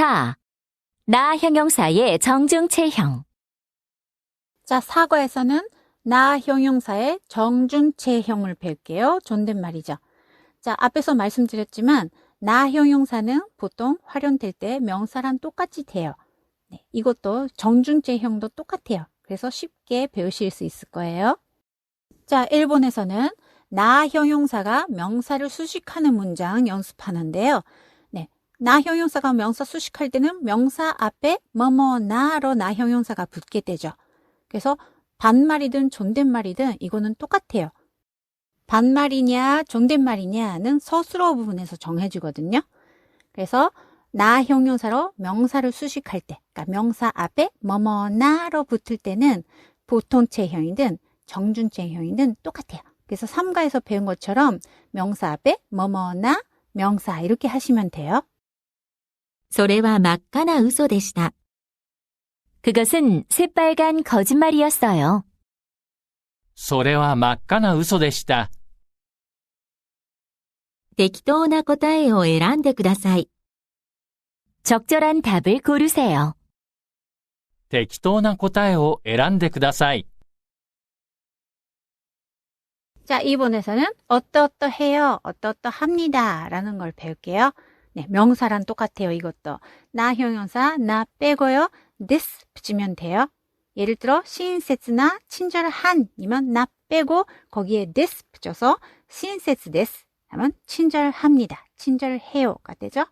4. 나 형용사의 정중체형. 자, 사과에서는 나 형용사의 정중체형을 배울게요. 존댓말이죠. 자, 앞에서 말씀드렸지만 나 형용사는 보통 활용될 때 명사랑 똑같이 돼요. 네, 이것도 정중체형도 똑같아요. 그래서 쉽게 배우실 수 있을 거예요. 자, 일본에서는 나 형용사가 명사를 수식하는 문장 연습하는데요. 네, 나 형용사가 명사 수식할 때는 명사 앞에 뭐뭐 나로 나 형용사가 붙게 되죠. 그래서 반말이든 존댓말이든 이거는 똑같아요. 반말이냐 존댓말이냐는 서술어 부분에서 정해지거든요. 그래서 나 형용사로 명사를 수식할 때, 그러니까 명사 앞에 뭐뭐 나로 붙을 때는 보통체형이든 정준체형이든 똑같아요. 그래서 3가에서 배운 것처럼 명사 앞에 뭐뭐나 명사 이렇게 하시면 돼요. それは真っ赤な嘘でした. 그것은 새빨간 거짓말이었어요. それは真っ赤な嘘でした。適当な答えを選んでください. 적절한 답을 고르세요. 適当な答えを選んでください。 자, 이번에서는 어떠어떠해요, 어떠어떠합니다 라는 걸 배울게요. 네, 명사랑 똑같아요, 이것도. 나 형용사, 나 빼고요, this 붙이면 돼요. 예를 들어, 시인세스나 친절한이면 나 빼고 거기에 this 붙여서 시인세스 this 하면 친절합니다, 친절해요가 되죠.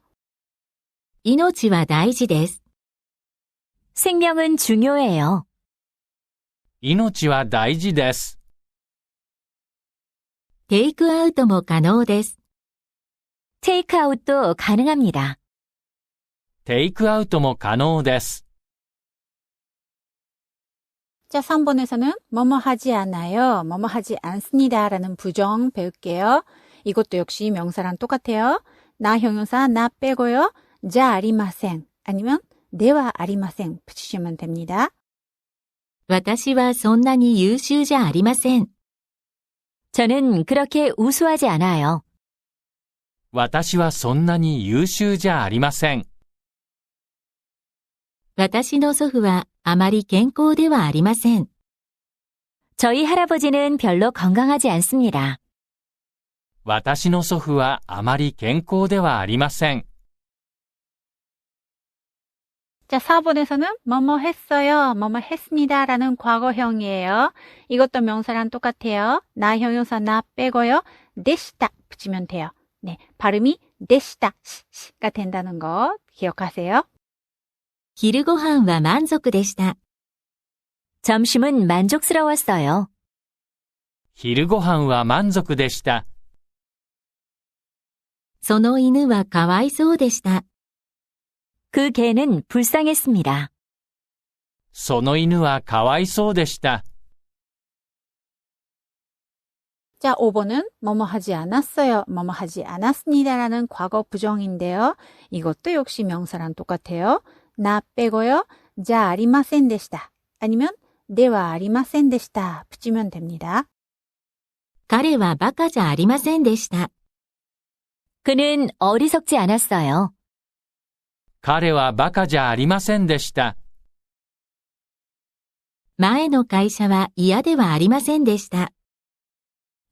命は大事です. 생명은 중요해요. 命は大事です。テイクアウトも可能です. 테이크아웃도 가능합니다. テイクアウトも可能です。 자, 3번에서는 뭐뭐 하지 않아요, 뭐뭐 하지 않습니다 라는 부정 배울게요. 이것도 역시 명사랑 똑같아요. 나 형용사 나 빼고요. 자 아리마생 아니면 네와 아리마생 붙이시면 됩니다. 私はそんなに優秀じゃありません. 저는 그렇게 우수하지 않아요. 私はそんなに優秀じゃありません。私の祖父はあまり健康ではありません. 저희 할아버지는 별로 건강하지 않습니다. 私の祖父はあまり健康ではありません。 자, 4번에서는 뭐뭐 했어요, 뭐뭐 했습니다 라는 과거형이에요. 이것도 명사랑 똑같아요. 나 형용사 나 빼고요. 데시다 붙이면 돼요. 네, 발음이 데시다 가 된다는 거 기억하세요. 昼ご飯は満足でした. 점심은 만족스러웠어요. 昼ご飯は満足でした。その犬はかわいそうでした. 그 개는 불쌍했습니다. その犬はかわいそうでした。 자, 5번은 뭐뭐 하지 않았어요, 뭐뭐 하지 않았습니다 라는 과거 부정인데요. 이것도 역시 명사랑 똑같아요. 나 빼고요. 자 아리마센 데시다. 아니면 네와 아리마센 데시다 붙이면 됩니다. 彼はバカじゃありませんでした. 그는 어리석지 않았어요. 彼はバカじゃありませんでした。前の会社は嫌ではありませんでした.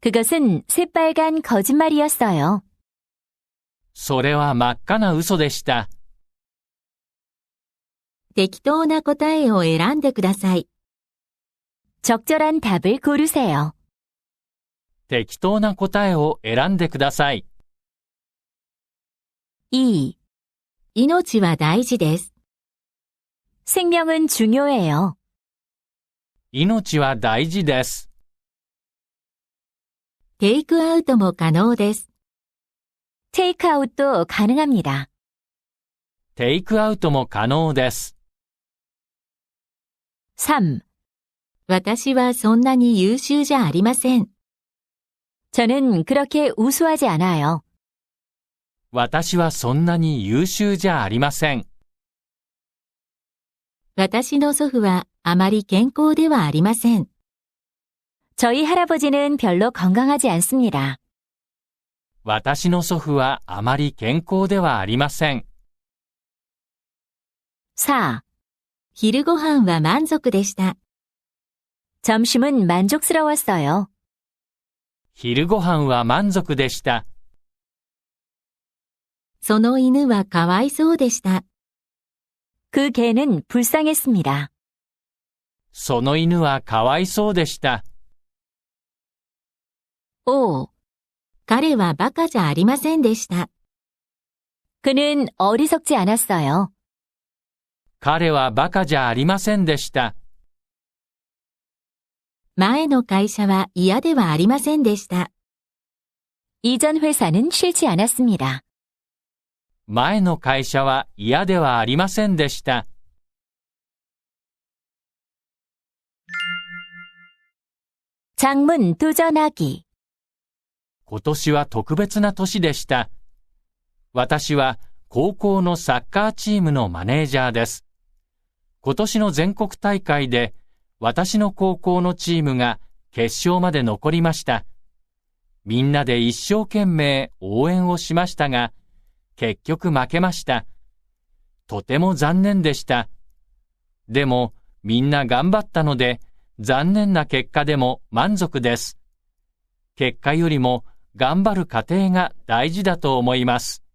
그것은 새빨간 거짓말이었어요. それは真っ赤な嘘でした。適当な答えを選んでください. 적절한 답을 고르세요. 適当な答えを選んでください。 2. 命は大事です. 생명은 중요해요. 命は大事です。 テイクアウトも可能です。テイクアウト가능합니다. テイクアウトも可能です。 3. 私はそんなに優秀じゃありません。 저는 그렇게 우수하지 않아요. 私はそんなに優秀じゃありません。私の祖父はあまり健康ではありません。 저희 할아버지는 별로 건강하지 않습니다. 私の祖父はあまり健康ではありません。 4. 昼ご飯は満足でした。 점심은 만족스러웠어요. 昼ご飯は満足でした。その犬はかわいそうでした。그 개는 불쌍했습니다. その犬はかわいそうでした。 5. 彼はバカじゃありませんでした。 그는 어리석지 않았어요. 彼はバカじゃありませんでした。前の会社は嫌ではありませんでした。 이전 회사는 싫지 않았습니다. 前の会社は嫌ではありませんでした。 장문 도전하기. 今年は特別な年でした。私は高校のサッカーチームのマネージャーです。今年の全国大会で私の高校のチームが決勝まで残りました。みんなで一生懸命応援をしましたが、結局負けました。とても残念でした。でもみんな頑張ったので残念な結果でも満足です。結果よりも頑張る過程が大事だと思います。